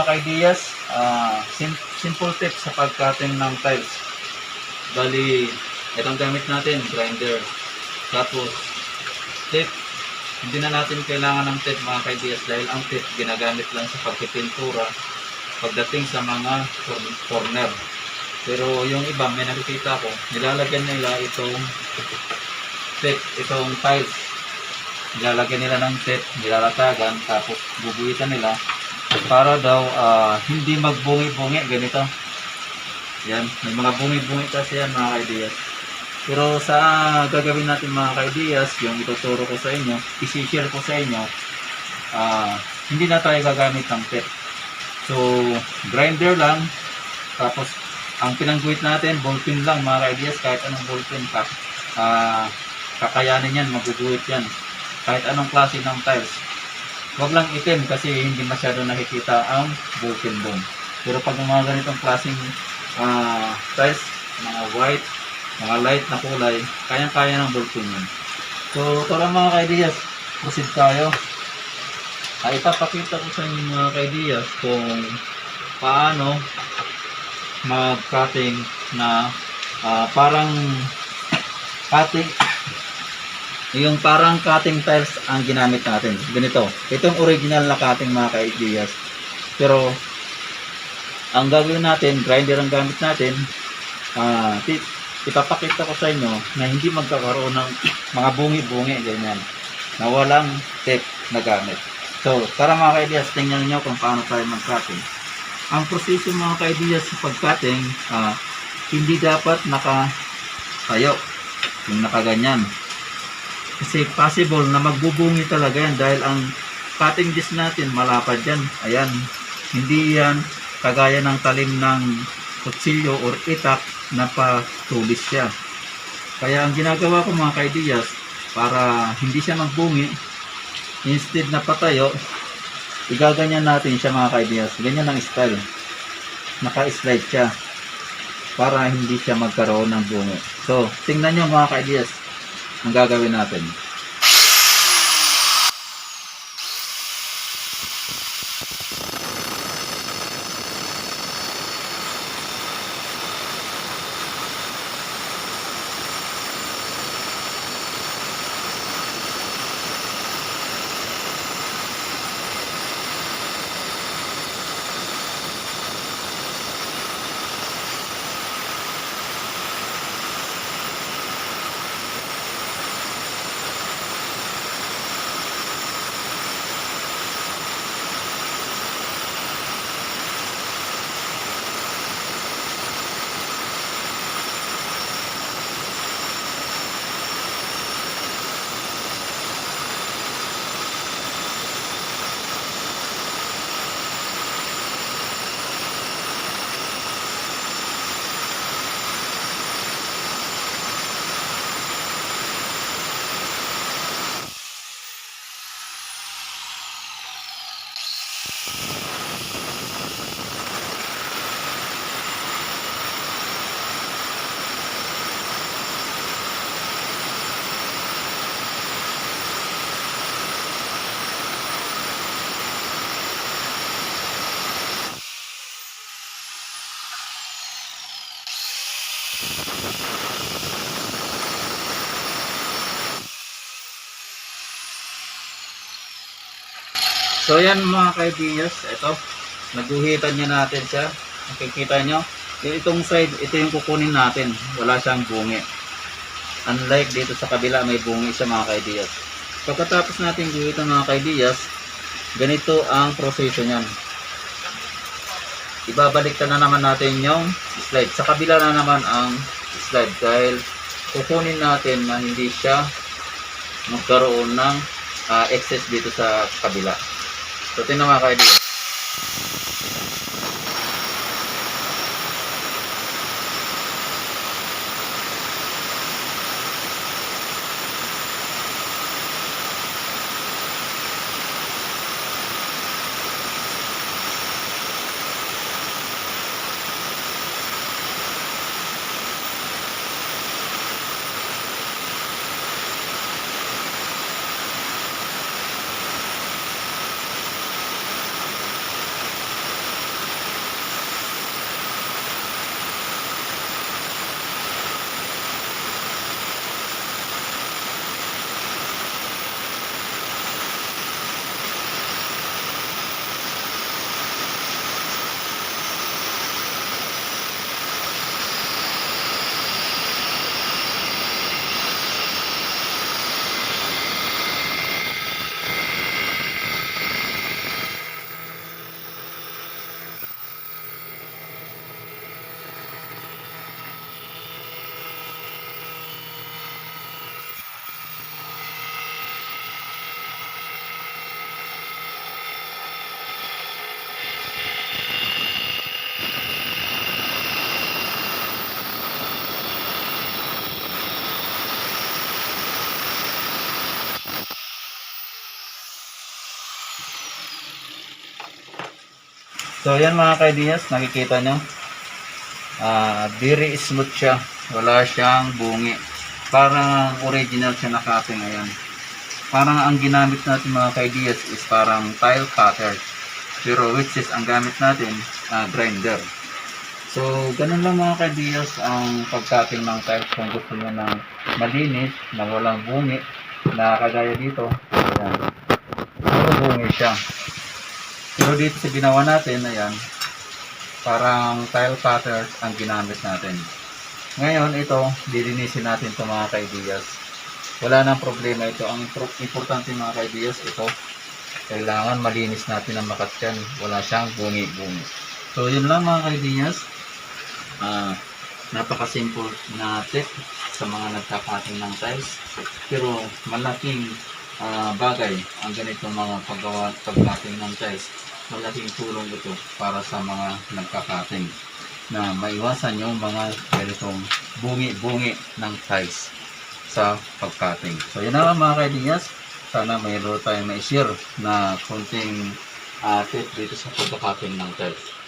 mga kaidiyas, ah, sim- simple tip sa pag-cutting ng tiles. Bali, itong gamit natin, grinder. Tapos, tip. Hindi na natin kailangan ng tip mga kaidiyas dahil ang tip ginagamit lang sa pagpipintura pagdating sa mga cor- corner. Pero yung iba, may nakikita ko, nilalagyan nila itong tip, itong tiles. Nilalagyan nila ng tip, nilalatagan, tapos bubuitan nila para daw ah, hindi magbungi-bungi ganito. Yan, may mga bungi-bungi kasi yan mga kaidiyas. Pero sa gagawin natin mga kaidiyas, yung ituturo ko sa inyo, isi-share ko sa inyo, ah, hindi na tayo gagamit ng tip. So, grinder lang, tapos ang pinangguhit natin, ballpen lang mga kaidiyas, kahit anong ballpen ka, ah, kakayanin yan, maguguhit yan. Kahit anong klase ng tiles. Huwag lang itim kasi hindi masyado nakikita ang ballpen doon. Pero pag mga ganitong klaseng ah, tiles, mga white, mga light na kulay, kayang-kaya ng ballpen yun. So, ito lang mga kaidiyas. Proceed tayo. Ay, ipapakita ko sa inyo mga kaidiyas kung paano mag-cutting na ah, parang cutting yung parang cutting tiles ang ginamit natin. Ganito. Itong original na cutting mga kaidiyas. Pero ang gagawin natin, grinder ang gamit natin, ti- ipapakita ko sa inyo na hindi magkakaroon ng mga bungi-bungi ganyan na walang tape na gamit. So, tara mga kaidiyas, tingnan nyo kung paano tayo mag-cutting. Ang proseso mga kaidiyas sa pag-cutting, ah, hindi dapat nakatayo, yung nakaganyan. Kasi possible na magbubungi talaga yan dahil ang cutting disc natin malapad yan. Ayan, hindi yan kagaya ng talim ng kutsilyo or itak na patulis siya. Kaya ang ginagawa ko mga kaidiyas, para hindi siya magbungi, instead na patayo, igaganyan natin siya mga kaidiyas. Ganyan ang style. Naka-slide siya para hindi siya magkaroon ng bungi. So, tingnan nyo mga kaidiyas ang gagawin natin. So yan mga kaibiyas, ito, naguhitan niya natin siya. Nakikita nyo, itong side, ito yung kukunin natin. Wala siyang bungi. Unlike dito sa kabila, may bungi siya mga kaibiyas. Pagkatapos natin guhitan mga kaibiyas, ganito ang proseso niyan. Ibabalik na naman natin yung slide. Sa kabila na naman ang slide dahil kukunin natin na hindi siya magkaroon ng ah, excess dito sa kabila. So, tingnan mga kaibigan. So, yan mga kaidiyas, nakikita nyo. Ah, very smooth siya. Wala siyang bungi. Parang original siya na cutting. Ayan. Parang ang ginamit natin mga kaidiyas is parang tile cutter. Pero which is ang gamit natin, ah, grinder. So, ganun lang mga kaidiyas ang pagcutting ng tiles kung gusto nyo ng malinis, na walang bungi, na kagaya dito. Ayan. Puro bungi siya. Pero dito sa ginawa natin, ayan, parang tile cutter ang ginamit natin. Ngayon, ito, dilinisin natin ito mga kaidiyas. Wala nang problema ito. Ang impor- importante mga kaidiyas, ito, kailangan malinis natin ang makat yan. Wala siyang bungi-bungi. So, yun lang mga kaidiyas. Ah, napaka-simple na tip sa mga nagkakating ng tiles. Pero malaking ah, bagay ang ganito mga paggawa pagkating ng tiles malaking tulong ito para sa mga nagkakating na maiwasan yung mga ganitong bungi-bungi ng ties sa pagkating. So yun na lang mga kaidiyas. Sana mayroon tayong ma-share na konting uh, tip dito sa pagkakating ng ties.